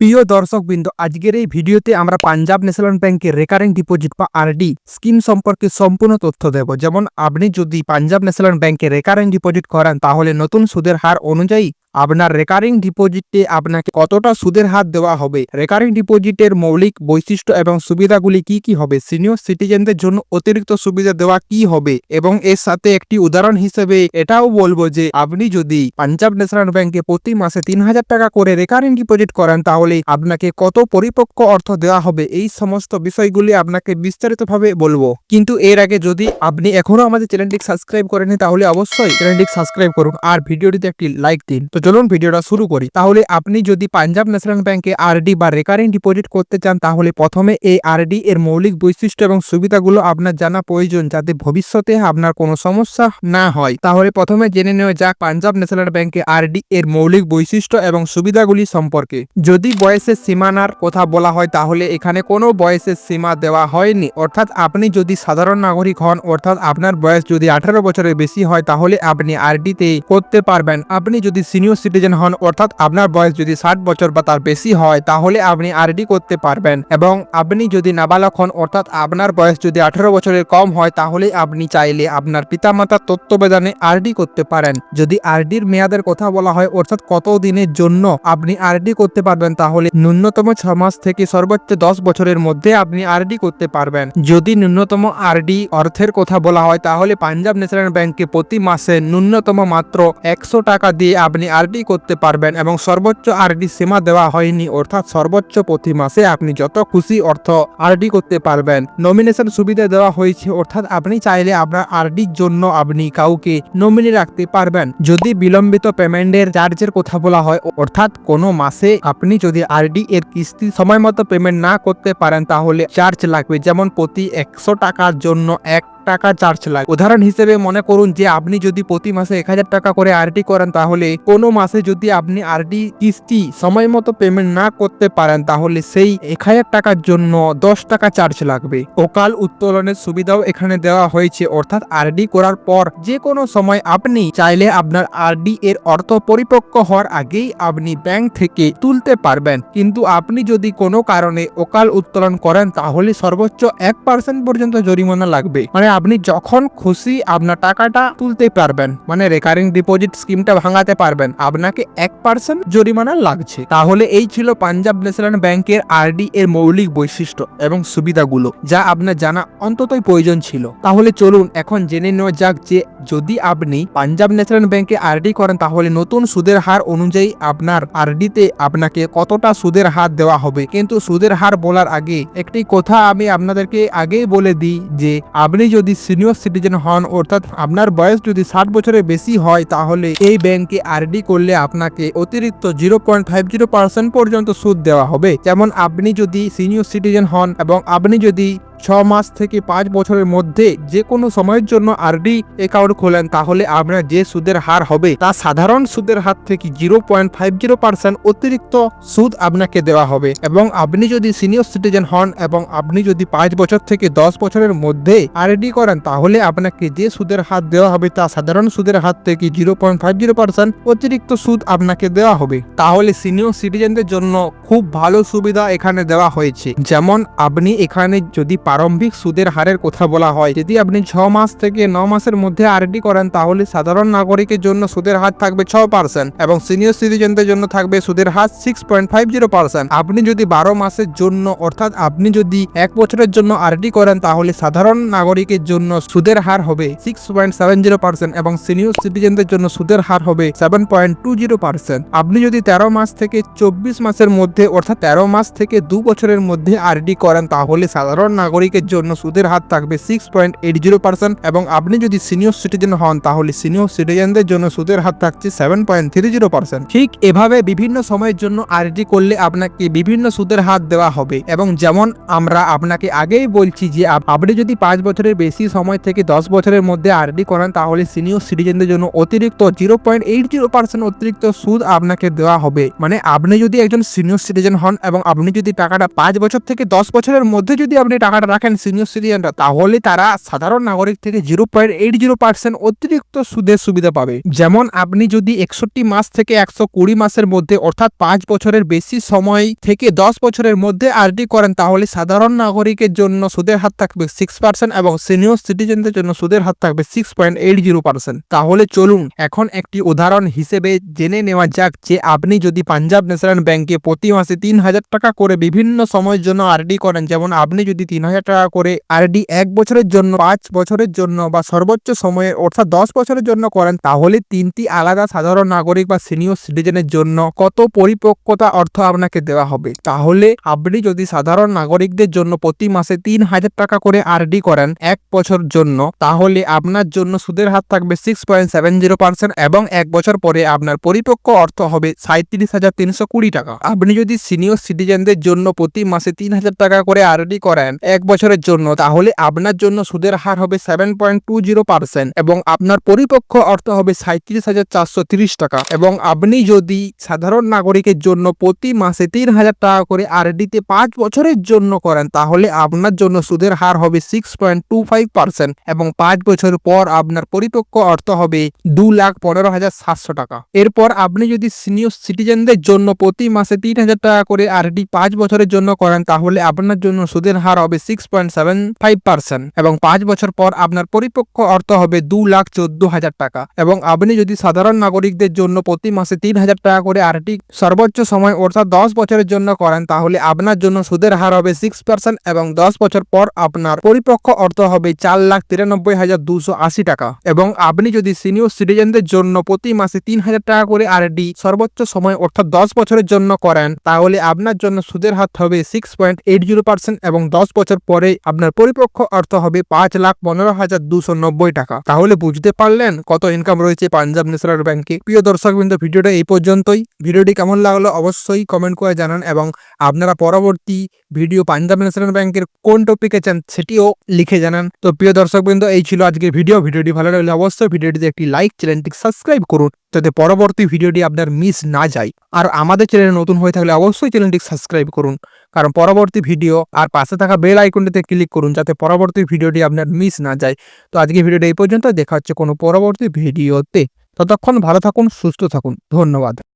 প্রিয় দর্শকবৃন্দ, আজকের এই ভিডিওতে আমরা পাঞ্জাব ন্যাশনাল ব্যাংকের রেকারিং ডিপোজিট বা আরডি স্কিম সম্পর্কে সম্পূর্ণ তথ্য দেব। যেমন, আপনি যদি পাঞ্জাব ন্যাশনাল ব্যাংকে রেকারিং ডিপোজিট করান, তাহলে নতুন সুদের হার অনুযায়ী আপনার রেকারিং ডিপোজিটে আপনাকে কতটা সুদের হার দেওয়া হবে? রেকারিং ডিপোজিটের মৌলিক বৈশিষ্ট্য এবং সুবিধাগুলি কি কি হবে? সিনিয়র সিটিজেনদের জন্য অতিরিক্ত সুবিধা দেওয়া কি হবে? এবং এর সাথে একটি উদাহরণ হিসেবে এটাও বলব যে আপনি যদি পাঞ্জাব ন্যাশনাল ব্যাংকে প্রতি মাসে তিন হাজার টাকা করে রেকারিং ডিপোজিট করেন, তাহলে আপনাকে কত পরিপক্ক অর্থ দেওয়া হবে? এই সমস্ত বিষয়গুলি আপনাকে বিস্তারিতভাবে বলব। কিন্তু এর আগে যদি আপনি এখনও আমাদের চ্যানেলটি সাবস্ক্রাইব করেনি তাহলে অবশ্যই চ্যানেলটি সাবস্ক্রাইব করুন। আর ভিডিওটিতে একটি লাইক দিন। তো চলুন ভিডিওটা শুরু করি। তাহলে আপনি যদি পাঞ্জাব ন্যাশনাল ব্যাংকে আরডি বা রেকারিং ডিপোজিট করতে চান, তাহলে প্রথমে এই আরডি এর মৌলিক বৈশিষ্ট্য এবং সুবিধাগুলো আপনার জানা প্রয়োজন যাতে ভবিষ্যতে আপনার কোনো সমস্যা না হয়। তাহলে প্রথমে জেনে নেওয়া যাক পাঞ্জাব ন্যাশনাল ব্যাংকে আরডি এর মৌলিক বৈশিষ্ট্য এবং সুবিধাগুলি সম্পর্কে। যদি বয়সের সীমানার কথা বলা হয়, তাহলে এখানে কোনো বয়সের সীমা দেওয়া হয়নি। অর্থাৎ আপনি যদি সাধারণ নাগরিক হন, অর্থাৎ আপনার বয়স যদি আঠারো বছরের বেশি হয়, তাহলে আপনি আরডিতে করতে পারবেন। আপনি যদি সিনিয়র সিটিজেন হন, অর্থাৎ আপনার বয়স যদি ষাট বছর বা তার বেশি হয়, তাহলে আপনি আরডি করতে পারবেন। এবং আপনি যদি নাবালক হন, অর্থাৎ আপনার বয়স যদি আঠারো বছরের কম হয়, তাহলে আপনি চাইলে আপনার পিতামাতার তত্ত্বাবধানে আরডি করতে পারেন। যদি আরডির মেয়াদের কথা বলা হয়, অর্থাৎ কত দিনের জন্য আপনি আরডি করতে পারবেন, তাহলে ন্যূনতম ছ মাস থেকে সর্বোচ্চ দশ বছরের মধ্যে আপনি আরডি করতে পারবেন। যদি ন্যূনতম আরডি অর্থের কথা বলা হয়, তাহলে পাঞ্জাব ন্যাশনাল ব্যাংকে প্রতি মাসে ন্যূনতম মাত্র একশো টাকা দিয়ে আপনি আরডি করতে পারবেন এবং সর্বোচ্চ আরডি সীমা দেওয়া হয়নি, অর্থাৎ সর্বোচ্চ প্রতি মাসে আপনি যত খুশি অর্থ আরডি করতে পারবেন। নমিনেশন সুবিধা দেওয়া হয়েছে, অর্থাৎ আপনি চাইলে আপনার আরডির জন্য আপনি কাউকে নমিনি রাখতে পারবেন। যদি বিলম্বিত পেমেন্টের চার্জের কথা বলা হয়, অর্থাৎ কোনো মাসে আপনি যদি আরডি এর কিস্তি সময় মতো পেমেন্ট না করতে পারেন, তাহলে চার্জ লাগবে যেমন প্রতি একশো টাকার জন্য এক টাকা চার্জ লাগে। উদাহরণ হিসেবে মনে করুন যে আপনি যদি প্রতি মাসে এক হাজার টাকা করে আরডি করেন, তাহলে কোনো মাসে যদি আপনি আরডি কিস্তি সময় মতো পেমেন্ট না করতে পারেন, তাহলে সেই এক হাজার টাকার জন্য দশ টাকা চার্জ লাগবে। অকাল উত্তোলনের সুবিধাও এখানে দেওয়া হয়েছে। অর্থাৎ আরডি করার পর যে কোনো সময় আপনি চাইলে আপনার আরডি এর অর্থ পরিপক্ক হওয়ার আগেই আপনি ব্যাংক থেকে তুলতে পারবেন। কিন্তু আপনি যদি কোনো কারণে অকাল উত্তোলন করেন, তাহলে সর্বোচ্চ এক পার্সেন্ট পর্যন্ত জরিমানা লাগবে। মানে আপনি যখন খুশি আপনার টাকাটা তুলতে পারবেন। মানে রেকারিং ডিপোজিট স্কিমটা ভাঙাতে পারবেন। আপনাকে এক পার্সেন্ট জরিমানা লাগছে। তাহলে এই ছিল পাঞ্জাব ন্যাশনাল ব্যাংকের আরডি এর মৌলিক বৈশিষ্ট্য এবং সুবিধাগুলো, যা আপনার জানা অন্ততই প্রয়োজন ছিল। তাহলে চলুন এখন জেনে নেওয়া যাক যে যদি আপনি পাঞ্জাব ন্যাশনাল ব্যাংকে আরডি করেন, তাহলে নতুন সুদের হার অনুযায়ী আপনার আরডিতে আপনাকে কতটা সুদের হার দেওয়া হবে? কিন্তু সুদের হার বলার আগে একটি কথা আমি আপনাদেরকে আগেই বলে দিই যে, আপনি যদি সিনিয়র সিটিজেন হন, অর্থাৎ আপনার বয়স যদি ষাট বছরের বেশি হয়, তাহলে এই ব্যাংকে আরডি করলে আপনাকে অতিরিক্ত zero point five zero percent পর্যন্ত সুদ দেওয়া হবে। যেমন আপনি যদি সিনিয়র সিটিজেন হন এবং আপনি যদি ছ মাস থেকে পাঁচ বছরের মধ্যে যে কোনো সময়ের জন্য আরডি অ্যাকাউন্ট খোলেন, তাহলে আপনার যে সুদের হার হবে, তা সাধারণ সুদের হার থেকে zero point five zero percent অতিরিক্ত সুদ আপনাকে দেওয়া হবে। এবং আপনি যদি সিনিয়র সিটিজেন হন এবং আপনি যদি পাঁচ বছর থেকে দশ বছরের মধ্যে আরডি করেন, তাহলে আপনাকে যে সুদের হার দেওয়া হবে, তা সাধারণ সুদের হার থেকে zero point five zero percent অতিরিক্ত সুদ আপনাকে দেওয়া হবে। তাহলে সিনিয়র সিটিজেনদের জন্য খুব ভালো সুবিধা এখানে দেওয়া হয়েছে। যেমন আপনি এখানে যদি প্রারম্ভিক সুদের হারের কথা বলা হয়। যদি আপনি ছ মাস থেকে ন মাসের মধ্যে আরডি করেন, তাহলে সাধারণ নাগরিকের জন্য সুদের হার থাকবে ছ পার্সেন্ট এবং সিনিয়র সিটিজেনদের জন্য থাকবে সুদের হার six point five zero percent আপনি যদি বারো মাসের জন্য, অর্থাৎ আপনি যদি এক বছরের জন্য আরডি করেন, তাহলে সাধারণ নাগরিকের জন্য সুদের হার হবে six point seven zero percent এবং সিনিয়র সিটিজেনদের জন্য সুদের হার হবে seven point two zero percent আপনি যদি তেরো মাস থেকে চব্বিশ মাসের মধ্যে, অর্থাৎ তেরো মাস থেকে দু বছরের মধ্যে আরডি করেন, তাহলে সাধারণ নাগরিকের জন্য সুদের হার থাকবে six point eight zero percent এবং আপনি যদি সিনিয়র সিটিজেন হন, তাহলে সিনিয়র সিটিজেনদের জন্য সুদের হার থাকছে seven point three zero percent ঠিক এভাবে বিভিন্ন সময়ের জন্য আরডি করলে আপনাকে বিভিন্ন সুদের হার দেওয়া হবে এবং যেমন আমরা আপনাকে আগেই বলছি যে আপনি যদি পাঁচ বছরের বেশি সময় থেকে দশ বছরের মধ্যে আরডি করেন, তাহলে সিনিয়র সিটিজেনদের জন্য অতিরিক্ত zero point eight zero percent অতিরিক্ত সুদ আপনাকে দেওয়া হবে। মানে আপনি যদি একজন সিনিয়র সিটিজেন হন এবং আপনি যদি টাকাটা পাঁচ বছর থেকে দশ বছরের মধ্যে যদি আপনি টাকাটা রাখেন সিনিয়র সিটিজেনরা তাহলে তারা সাধারণ নাগরিক থেকে zero point eight zero percent অতিরিক্ত সুদের সুবিধা পাবে। যেমন আপনি যদি একষট্টি মাস থেকে একশো কুড়ি মাসের মধ্যে, অর্থাৎ পাঁচ বছরের বেশি সময় থেকে দশ বছরের মধ্যে আরডি করেন, তাহলে সাধারণ নাগরিকের জন্য সুদের হার থাকবে সিক্স পার্সেন্ট এবং সিনিয়র সিটিজেনদের জন্য সুদের হার থাকবে six point eight zero percent তাহলে চলুন, এখন একটি উদাহরণ হিসেবে জেনে নেওয়া যাক যে আপনি যদি পাঞ্জাব ন্যাশনাল ব্যাংকে প্রতি মাসে তিন হাজার টাকা করে বিভিন্ন সময়ের জন্য আরডি করেন, যেমন আপনি যদি তিন হাজার টাকা করে আরডি এক বছরের জন্য, পাঁচ বছরের জন্য বা সর্বোচ্চ সময়ে অর্থাৎ দশ বছরের জন্য করেন, তাহলে তিনটি আলাদা সাধারণ নাগরিক বা সিনিয়র সিটিজেনের জন্য কত পরিপক্কতা অর্থ আপনাকে দেওয়া হবে? তাহলে আপনি যদি সাধারণ নাগরিকদের জন্য প্রতি মাসে তিন হাজার টাকা করে আরডি করেন এক বছর জন্য, তাহলে আপনার জন্য সুদের হার থাকবে six point seven zero percent এবং এক বছর পরে আপনার পরিপক্ক অর্থ হবে সাঁত্রিশ হাজার তিনশো কুড়ি টাকা। আপনি যদি সিনিয়র সিটিজেনদের জন্য প্রতি মাসে তিন হাজার টাকা করে আরডি করেন, এক বছরের জন্য, তাহলে আপনার জন্য সুদের হার হবে seven point two zero percent এবং আপনার পরিপক্ক অর্থ হবে সাঁত্রিশ হাজার চারশো তিরিশ টাকা এবং আপনি যদি সাধারণ নাগরিকের জন্য প্রতি মাসে তিন হাজার টাকা করে আরডিতে পাঁচ বছরের জন্য করেন, তাহলে আপনার জন্য সুদের হার হবে six point two five percent এবং পাঁচ বছর পর আপনার পরিপক্ক অর্থ হবে দু লাখ পনেরো হাজার সাতশো টাকা। এরপর আপনি যদি সিনিয়র সিটিজেনদের জন্য প্রতি মাসে তিন হাজার টাকা করে আরডি পাঁচ বছরের জন্য করেন, তাহলে আপনার জন্য সুদের হার হবে six point seven five percent এবং পাঁচ বছর পর আপনার পরিপক্ক অর্থ হবে দু লাখ চোদ্দ হাজার টাকা এবং আপনি যদি সাধারণ নাগরিকদের জন্য প্রতি মাসে তিন হাজার টাকা করে আরডি সর্বোচ্চ সময় অর্থাৎ দশ বছরের জন্য করেন, তাহলে আপনার জন্য সুদের হার হবে সিক্স পার্সেন্ট এবং দশ বছর পর আপনার পরিপক্ক অর্থ হবে চার লাখ তিরানব্বই হাজার দুশো আশি টাকা এবং আপনি যদি সিনিয়র সিটিজেনদের জন্য প্রতি মাসে তিন হাজার টাকা করে আরডি সর্বোচ্চ সময় অর্থাৎ দশ বছরের জন্য করেন, তাহলে আপনার জন্য সুদের হার হবে six point eight zero percent এবং দশ বছর পরে আপনার পরিপক্ক অর্থ হবে পাঁচ লাখ পনেরো হাজার দুশো নব্বই টাকা। তাহলে বুঝতে পারলেন কত ইনকাম রয়েছে পাঞ্জাব ন্যাশনাল ব্যাংকে। প্রিয় দর্শক বিন্দু, ভিডিওটা এই পর্যন্তই। ভিডিওটি কেমন লাগল অবশ্যই কমেন্ট করে জানান এবং আপনারা পরবর্তী ভিডিও পাঞ্জাব ন্যাশনাল ব্যাংকের কোন টপিকে চান সেটিও লিখে জানান। তো প্রিয় দর্শকবৃন্দ এই ছিল আজকের ভিডিও। ভিডিওটি ভালো লাগলে অবশ্যই ভিডিওটিতে একটি লাইক চ্যানেলটি সাবস্ক্রাইব করুন। যাতে পরবর্তী ভিডিওটি আপনার মিস না যায়। আর আমাদের চ্যানেলে নতুন হয়ে থাকলে অবশ্যই চ্যানেলটি সাবস্ক্রাইব করুন। কারণ পরবর্তী ভিডিও আর পাশে থাকা বেল আইকনটিতে ক্লিক করুন যাতে পরবর্তী ভিডিওটি আপনার মিস না যায়। তো আজকে ভিডিওটি এই পর্যন্ত দেখা হচ্ছে কোনো পরবর্তী ভিডিওতে। ততক্ষণ ভালো থাকুন, সুস্থ থাকুন। ধন্যবাদ।